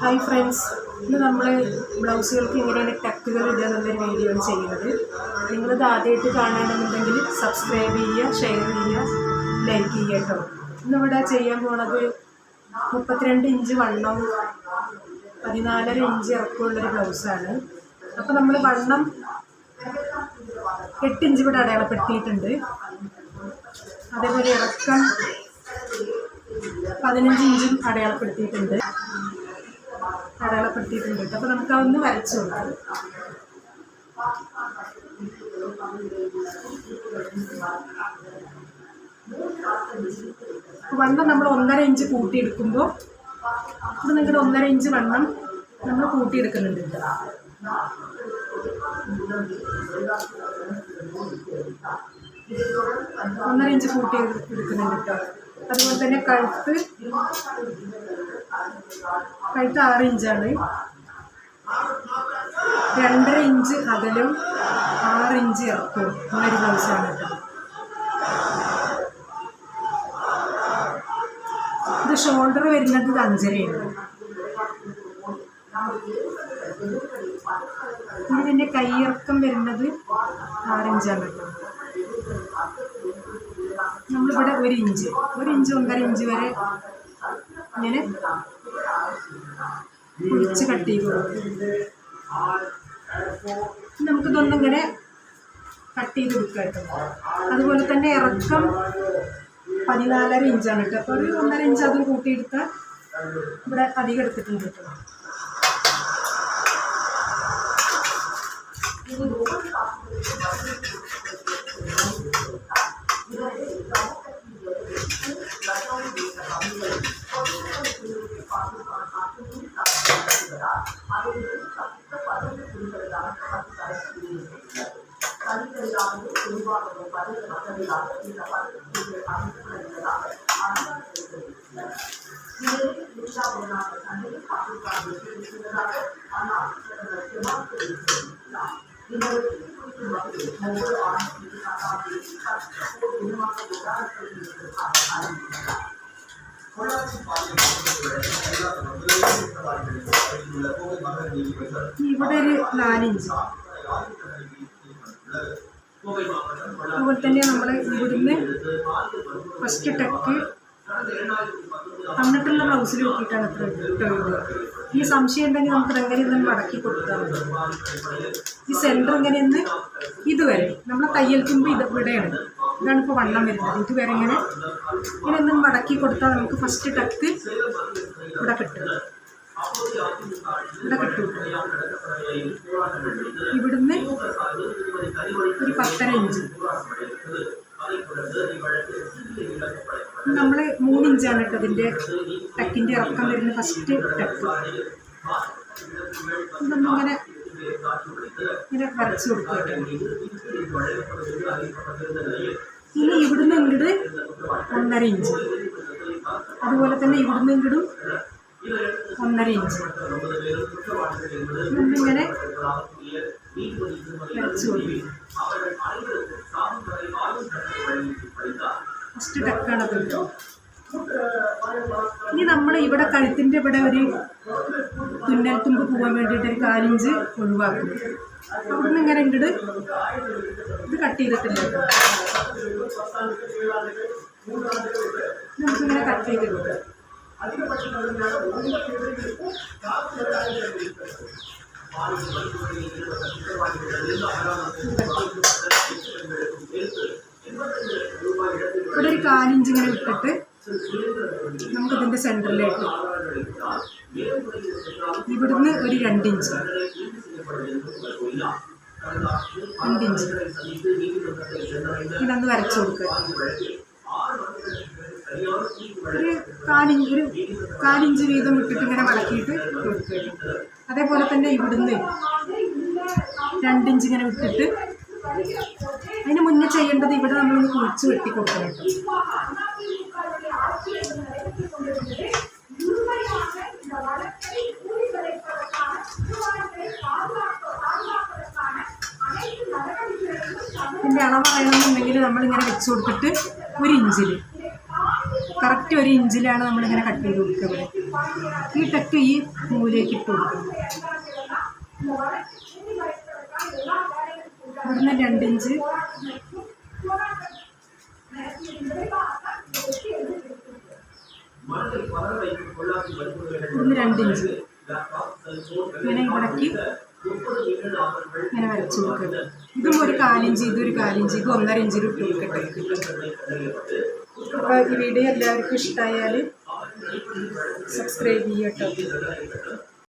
Hi friends ഇന്ന് നമ്മൾ ബ്ലൗസുകൾക്ക് ഇങ്ങനെയാണ് ടക്കുകൾ ഇടുക എന്നുള്ളൊരു വീഡിയോ ആണ് ചെയ്യുന്നത്. നിങ്ങളിത് ആദ്യമായിട്ട് കാണണമെന്നുണ്ടെങ്കിൽ സബ്സ്ക്രൈബ് ചെയ്യുക ഷെയർ ചെയ്യുക ലൈക്ക് ചെയ്യുക കേട്ടോ. ഇന്നിവിടെ ചെയ്യാൻ പോണത് മുപ്പത്തിരണ്ട് ഇഞ്ച് വണ്ണവും പതിനാലര ഇഞ്ച് ഇറക്കമുള്ളൊരു ബ്ലൗസാണ്. അപ്പോൾ നമ്മൾ വണ്ണം എട്ട് ഇഞ്ച് ഇവിടെ അടയാളപ്പെടുത്തിയിട്ടുണ്ട്. അതേപോലെ ഇറക്കം പതിനഞ്ച് ഇഞ്ചും അടയാളപ്പെടുത്തിയിട്ടുണ്ട്. അടയാളപ്പെടുത്തിയിട്ടുണ്ട് കേട്ടോ. അപ്പോൾ നമുക്ക് അതൊന്ന് വരച്ചു വണ്ണം നമ്മൾ ഒന്നര ഇഞ്ച് കൂട്ടിയെടുക്കുമ്പോൾ ഇത് നിങ്ങളുടെ ഒന്നര ഇഞ്ച് വണ്ണം നമ്മൾ കൂട്ടിയെടുക്കുന്നുണ്ട് കേട്ടോ. ഒന്നര ഇഞ്ച് കൂട്ടി എടുക്കുന്നുണ്ട് കേട്ടോ. അതുപോലെ തന്നെ കഴുത്ത് കഴുത്ത് ആറ് ഇഞ്ചാണ്. രണ്ടര ഇഞ്ച് അകലും ആറ് ഇഞ്ച് ഇറക്കും. ഉള്ളൊരു ബ്ലൗസാണ് കേട്ടോ. ഇത് ഷോൾഡർ വരുന്നത് ഇത് അഞ്ചരയാണ്. ഇത് പിന്നെ കൈയിറക്കം വരുന്നത് ആറിഞ്ചാണ് കേട്ടോ. നമ്മളിവിടെ ഒരു ഇഞ്ച്. ഒരു ഇഞ്ച് ഒന്നര ഇഞ്ച് വരെ ഇങ്ങനെ കുഴിച്ച് കട്ട് ചെയ്ത് കൊടുക്കും. നമുക്കിതൊന്നും ഇങ്ങനെ കട്ട് ചെയ്ത് കൊടുക്കുക കേട്ടോ. അതുപോലെ തന്നെ ഇറക്കം പതിനാലര ഇഞ്ചാണ് കേട്ടോ. അപ്പോൾ ഒരു ഒന്നര ഇഞ്ച് അതും കൂട്ടിയെടുത്താൽ ഇവിടെ അധികം എടുത്തിട്ടുണ്ട് കേട്ടോ. பதிவுகளுக்காக நமக்கு தலைப்பு பதிவுகளானது உருவாகிறது பதிவு வசதியாக இந்த பதிவு அமைக்கப்படுகிறதாக மேலும் மூன்றாவது நாள் சந்தையில் பாகிஸ்தான் இருக்கிறதாக ஆனால் தெரிவித்திருக்கிறார் இவருக்கு குறிக்கும் வகையில் ஒவ்வொரு ஆண்டும் உதாரணத்தில் இருக்கிறார் ഇവിടെ ഒരു നാലിഞ്ച്. അതുപോലെ തന്നെ നമ്മൾ ഇവിടുന്ന് ഫസ്റ്റ് ടെക്ക് തന്നിട്ടുള്ള ബ്ലൗസിൽ നോക്കിയിട്ടാണ് ഇട്ടുള്ളത് ഈ സംശയം ഉണ്ടെങ്കിൽ നമുക്ക് എങ്ങനെയൊന്നും മടക്കി കൊടുത്താൽ മതി. ഈ സെന്റർ എങ്ങനെയെന്ന് ഇതുവരെ നമ്മൾ തയ്യൽ തുമ്പ് ഇത് ഇവിടെയാണ്. ഇതാണ് ഇപ്പോൾ വണ്ണം വരുന്നത്. ഇതുവരെ ഇങ്ങനെ ഇങ്ങനെ ഒന്നും മടക്കി കൊടുത്താൽ നമുക്ക് ഫസ്റ്റ് ടക്ക് ഇവിടെ കിട്ടും. ഇവിടെ കിട്ടും ഇവിടുന്ന് ഒരു പത്തര ഇഞ്ച്. നമ്മൾ മൂന്ന് ഇഞ്ചാണ് കേട്ടോ ഇതിന്റെ ടക്കിന്റെ ഇറക്കം വരുന്ന ഫസ്റ്റ് ടക്ക് നമ്മളിങ്ങനെ ഇങ്ങനെ വരച്ച് കൊടുക്കുക ഇനി ഇവിടുന്ന് ഇങ്ങോട്ട് ഒന്നര ഇഞ്ച്. അതുപോലെ തന്നെ ഇവിടുന്ന് ഇങ്ങോട്ടും ഒന്നര ഇഞ്ച്. നമ്മളിങ്ങനെ വരച്ച് കൊടുക്കും. ഫസ്റ്റ് ടക്കാണത് കേട്ടോ. ഇനി നമ്മൾ ഇവിടെ കഴുത്തിന്റെ ഇവിടെ ഒരു തുന്നൽ തുമ്പ് പോകാൻ വേണ്ടിയിട്ട് ഒരു കാലിഞ്ച് ഒഴിവാക്കും. അവിടെ നിന്ന് ഇങ്ങനെ ഉണ്ട് ഇത് കട്ട് ചെയ്തിട്ടില്ല. നമുക്കിങ്ങനെ കട്ട് ചെയ്ത് കൊടുക്കാം. ഇവിടെ ഒരു കാലിഞ്ച് ഇങ്ങനെ ഇട്ടിട്ട് നമുക്കിതിന്റെ സെന്ററിലേക്ക് ഇവിടുന്ന് ഒരു രണ്ടിഞ്ച്. രണ്ടിഞ്ച്. ഇതൊന്ന് വരച്ചു കൊടുക്കുക ഒരു കാലിഞ്ച് ഒരു കാലിഞ്ച് വീതം ഇട്ടിട്ട് ഇങ്ങനെ മടക്കിയിട്ട് കൊടുക്കുക അതേപോലെ തന്നെ ഇവിടുന്ന് രണ്ടിഞ്ച് ഇങ്ങനെ വിട്ടിട്ട് അതിന് മുന്നേ ചെയ്യേണ്ടത് ഇവിടെ നമ്മളൊന്ന് കുഴിച്ച് വെട്ടി കൊടുക്കണം ഇതിന്റെ അളവ് അറിയണമെന്നുണ്ടെങ്കിൽ നമ്മളിങ്ങനെ വെച്ച് കൊടുത്തിട്ട് ഒരു ഇഞ്ചിൽ കറക്റ്റ് ഒരു ഇഞ്ചിലാണ് നമ്മളിങ്ങനെ കട്ട് ചെയ്ത് കൊടുക്കുക ഇവിടെ ഈ ടെക്ക് ഈ മൂലയ്ക്ക് ഇട്ട് കൊടുക്കുക ഇവിടുന്ന് രണ്ടിഞ്ച് ഇവിടുന്ന് രണ്ടിഞ്ച് ഇങ്ങനെ ഇവിടേക്ക് ഇങ്ങനെ വരച്ച് കൊടുക്കുക. ഇതും ഒരു കാലിഞ്ചി ഇതും ഒരു കാലിഞ്ചി ഇത് ഒന്നര ഇഞ്ചിൽ ഇട്ട് കൊടുക്കട്ടെ അപ്പോൾ ഈ വീഡിയോ എല്ലാവർക്കും ഇഷ്ടമായാൽ സബ്സ്ക്രൈബ് ചെയ്യട്ടോ.